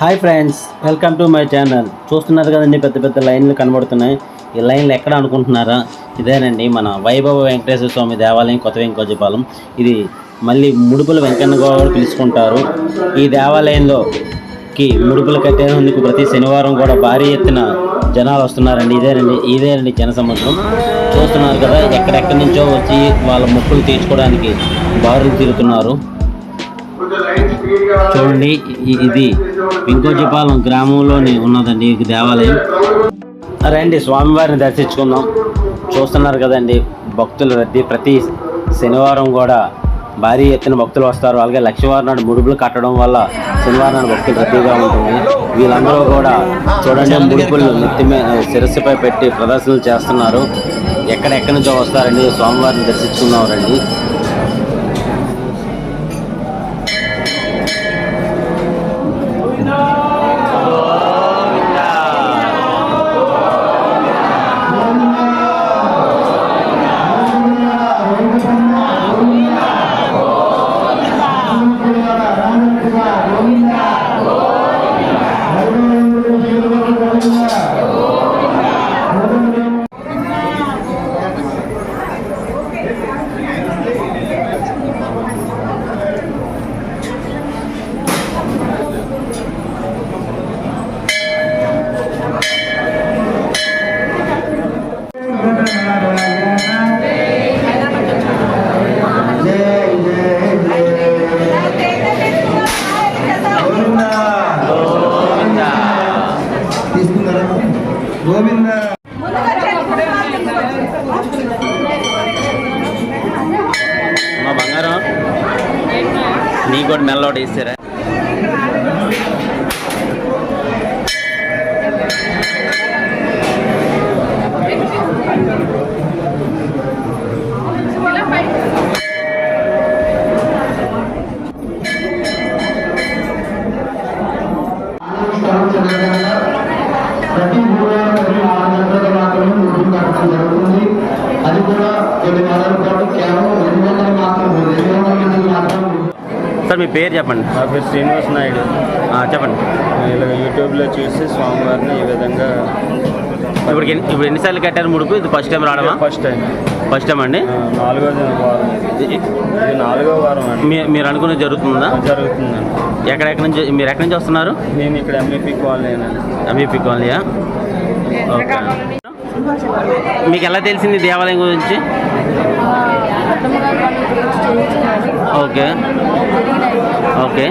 Hi friends welcome to my channel. చూస్తున్నారు కదండి పెద్ద పెద్ద లైన్లు కనబడుతున్నాయి. ఈ లైన్లు ఎక్కడ అనుకుంటున్నారా? ఇదేనండి మన వైభవ వెంకటేశ్వర స్వామి దేవాలయం కొత్త వెంకోజపాలెం ఇది మళ్ళీ ముడుపుల వెంకన్న కూడా పిలుచుకుంటారు. ఈ దేవాలయంలోకి ముడుపులు కట్టేందుకు ప్రతి శనివారం కూడా భారీ ఎత్తున జనాలు వస్తున్నారండి. ఇదేనండి ఇదేనండి జనసముద్రం చూస్తున్నారు కదా ఎక్కడెక్కడి నుంచో వచ్చి వాళ్ళ మొక్కులు తీర్చుకోవడానికి బారులు తిరుగుతున్నారు చూడండి ఇది వెంకోజపాలెం గ్రామంలోని ఉన్నదండి ఈ దేవాలయం. రండి స్వామివారిని దర్శించుకుందాం. చూస్తున్నారు కదండి భక్తుల రద్దీ. ప్రతి శనివారం కూడా భారీ ఎత్తున భక్తులు వస్తారు. అలాగే లక్షవారం నాడు ముడుపులు కట్టడం వల్ల శనివారం నాడు భక్తులు రద్దీగా ఉంటుంది. వీళ్ళందరూ కూడా చూడండి ముడుపులు నెత్తి శిరస్సుపై పెట్టి ప్రదర్శనలు చేస్తున్నారు. ఎక్కడెక్కడి నుంచో వస్తారండి స్వామివారిని దర్శించుకున్నారండి నీకు కూడా మెల్లోటి ఇస్తారా ప్రతి గురువారం ఉదయం ఆరు గంటలకు మాత్రమే ముడుపు కట్టడం జరుగుతుంది అది కూడా కొన్ని నెలల పాటు కేవలం రెండు వందలు మాత్రం రెండు వందల మందికి మాత్రం సార్ మీ పేరు చెప్పండి. నా పేరు శ్రీనివాస్ నాయుడు. చెప్పండి. నేను ఇలా యూట్యూబ్లో చూసి స్వామివారిని ఈ విధంగా ఇప్పుడు ఎన్ని- ఇప్పుడు ఎన్నిసార్లు కట్టారు ముడుపు ఇది ఫస్ట్ టైం రావడమా? ఫస్ట్ టైం ఫస్ట్ టైం అండి. నాలుగో వారం. ఇది ఇది నాలుగో వారం అండి. మీ మీరు అనుకున్నది జరుగుతుందా? జరుగుతుందండి. ఎక్కడెక్కడి నుంచి మీరు ఎక్కడి నుంచి వస్తున్నారు? నేను ఇక్కడ ఎంఈపీ కాలనీ ఎంఈపీ కాలనీయా? ఓకే. మీకు ఎలా తెలిసింది దేవాలయం గురించి? ఓకే. ఓకే.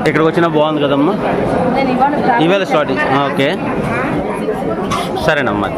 ఇక్కడికి వచ్చినా బాగుంది కదమ్మా? ఇవాళ స్టార్టింగ్ ఓకే. సరేనమ్మా.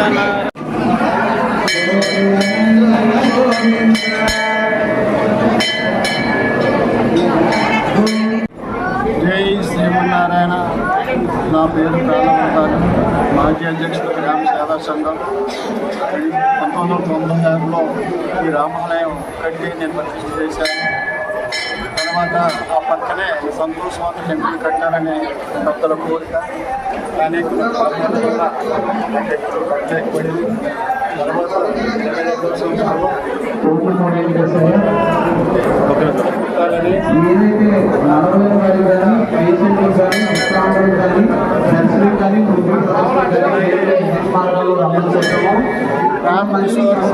జై శ్రీమన్నారాయణ. నా పేరు ప్రాణవంతారు మాజీ అధ్యక్షుడు గ్రామ సేవా సంఘం. పంతొమ్మిది వందల తొంభై ఆరులో ఈ రామాలయం కట్టి నేను ప్రతిష్ఠ చేశాను. తర్వాత ఆ పక్కనే సంతోషవంత టెంపుల్ కట్టాలని భక్తుల కోరిక. కానీ ప్రత్యేకపడింది తర్వాత ఏదైతే నలభై వారి కానీ పేషెంట్లకు కానీ విశ్రాంతులకు కానీ నర్సులకు కానీ మార్గాల్లో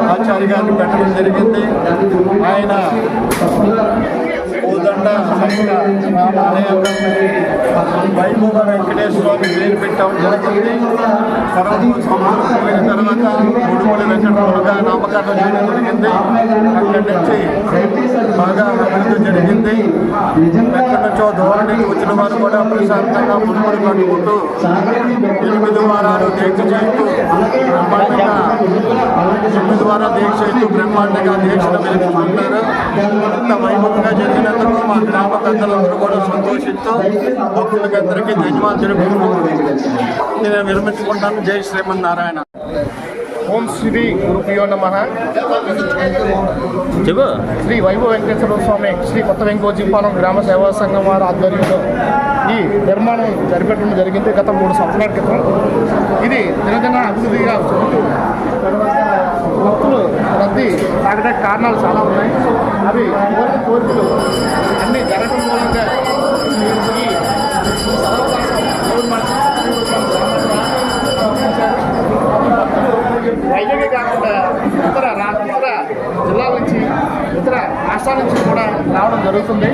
ఆచార్య గారిని పెట్టడం జరిగింది. ఆయన కోదండ వైభవ వెంకటేశ్వర పేరు పెట్టడం జరుగుతుంది తర్వాత సంవత్సరం పోయిన తర్వాత ముడుమూడి వెంకటరావుగా నామకరణం చేయడం జరిగింది. అక్కడి నుంచి బాగా అభివృద్ధి జరిగింది. ఎక్కడి నుంచో దూరం వచ్చిన వారు కూడా ప్రశాంతంగా మునుముడు కట్టుకుంటూ ఎనిమిది వారాలు దీక్ష చేస్తూ బ్రహ్మాండంగా ఎనిమిది వారాలు దీక్ష చేస్తూ బ్రహ్మాండంగా దీక్షలు వెలుగుతుంటారు ఇంత వైభవంగా జరిగినందుకు మా గ్రామ పెద్దలందరూ కూడా సంతోషిస్తూ భక్తులకి అందరికీ ధన్యవాదాలు తెలుపుకుంటూ నేను విరమించుకుంటాను. జై శ్రీమన్నారాయణ. ఓం శ్రీ గురుభ్యో నమ. శ్రీ వైభవ వెంకటేశ్వర స్వామి శ్రీ కొత్త వెంకోజీపాలెం గ్రామ సేవా సంఘం వారి ఆధ్వర్యంలో ఈ నిర్మాణం జరిపెట్టడం జరిగింది గత మూడు సంవత్సరాల క్రితం. ఇది దినదిన అభివృద్ధిగా చెందుతూ భక్తులు రద్దీ తాగడానికి కారణాలు చాలా ఉన్నాయి. అవి కోరిక కోరికలు అన్నీ జరగడం మూలంగా వైజాగే వైజాగ్ కాకుండా ఇతర ఇతర జిల్లాల నుంచి ఇతర రాష్ట్రాల నుంచి కూడా రావడం జరుగుతుంది.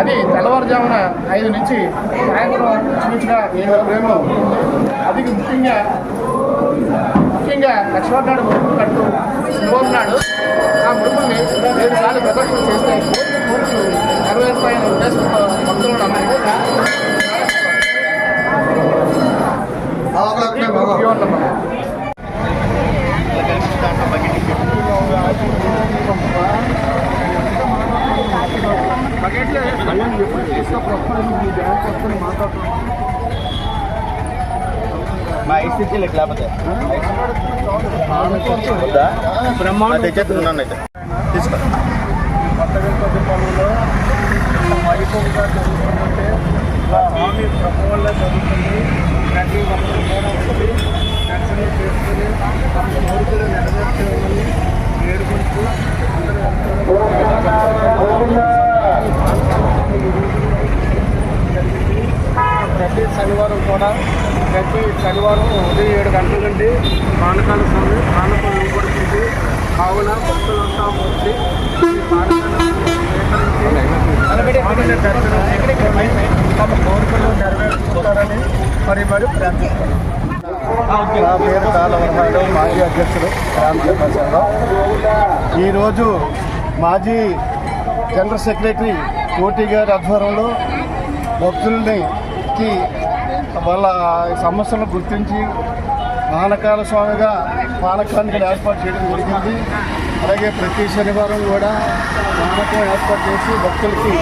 అది తెల్లవారుజామున ఐదు నుంచి సాయంత్రం ఇంచుమించుగా ఏడు వరకు అధిక అది ముఖ్యంగా ముఖ్యంగా లక్ష్మణనాడు ముడుపు కట్టు శుభోన్నాడు ఆ ముడుపుల్ని ఏడు సార్లు ప్రదర్శన చేస్తే ఉద్దేశంతో భక్తులను అందరూ నమ్మకం మా ఐసీసీ లేకపోతే. బ్రహ్మాండ. తెచ్చేస్తున్నాను అయితే. తీసుకో. కొత్త వెంకటపాలెంలో వైభవంగా జరుగుతుందంటే స్వామి ప్రభు వల్ల జరుగుతుంది ప్రతి ఒక్కరు కూడా వచ్చి దర్శనం చేసుకుని తమ కోరికలు వేడుకుంటూ అందరూ జరిగింది ప్రతి శనివారం కూడా ప్రతి శనివారం ఉదయం ఏడు గంటల నుండి పానకాల స్వామి పానకం ఇవ్వబడుతుంది కావున భక్తులంతా వచ్చి తమ కోరికలు నెరవేర్చుకుంటారని మరి మరి నా పేరు కాలవరనాయుడు మాజీ అధ్యక్షుడు రామచంద్ర సంఘం ఈరోజు మాజీ జనరల్ సెక్రటరీ కోటి గారి ఆధ్వర్యంలో భక్తుల్ని కి వాళ్ళ సమస్యలను గుర్తించి మానకాల స్వామిగా పానకానికి ఏర్పాటు చేయడం జరిగింది. అలాగే ప్రతి శనివారం కూడా మానకం ఏర్పాటు చేసి భక్తులకి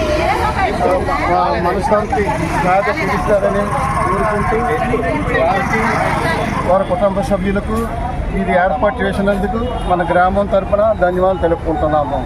మనశ్శాంతి బాధ పిలుస్తారని కోరుకుంటూ వారికి వారి కుటుంబ సభ్యులకు ఇది ఏర్పాటు చేసినందుకు మన గ్రామం తరపున ధన్యవాదాలు తెలుపుకుంటున్నాము.